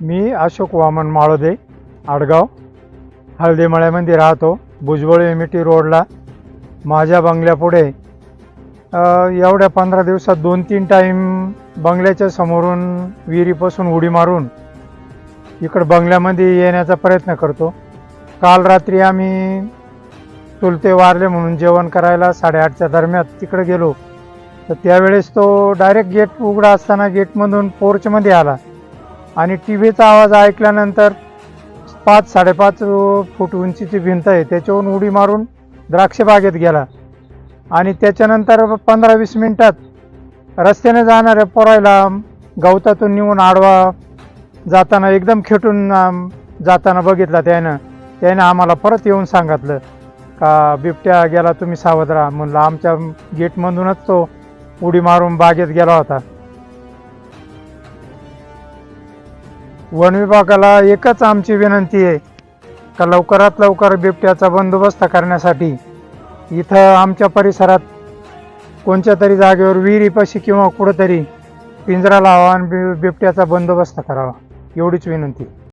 मी अशोक वामन माळोदे आडगाव हळदीमळ्यामध्ये राहतो Bhujbal M T रोडला. माझ्या बंगल्यापुढे एवढ्या पंधरा दिवसात दोन तीन टाईम बंगल्याच्या समोरून विहिरीपासून उडी मारून इकडं बंगल्यामध्ये येण्याचा प्रयत्न करतो. काल रात्री आम्ही चुलते वारले म्हणून जेवण करायला साडेआठच्या दरम्यान तिकडे गेलो. तर त्यावेळेस तो डायरेक्ट गेट उघडा असताना गेटमधून पोर्चमध्ये आला. आणि टी व्हीचा आवाज ऐकल्यानंतर पाच साडेपाच फूट उंचीची भिंत आहे. त्याच्यावरून उडी मारून द्राक्ष बागेत गेला. आणि त्याच्यानंतर पंधरा वीस मिनटात रस्त्याने जाणाऱ्या पोरायला गवतातून नेऊन आडवा जाताना एकदम खेटून जाताना बघितला त्यानं. त्यानं आम्हाला परत येऊन सांगितलं का बिबट्या गेला तुम्ही सावध राहा. म्हणलं आमच्या गेटमधूनच तो उडी मारून बागेत गेला होता. वन विभागाला एकच आमची विनंती आहे का लवकरात लवकर बिबट्याचा बंदोबस्त करण्यासाठी. इथं आमच्या परिसरात कोणत्या तरी जागेवर विहिरीपाशी किंवा कुठंतरी पिंजरा लावा आणि बि- बिबट्याचा बंदोबस्त करावा. एवढीच विनंती.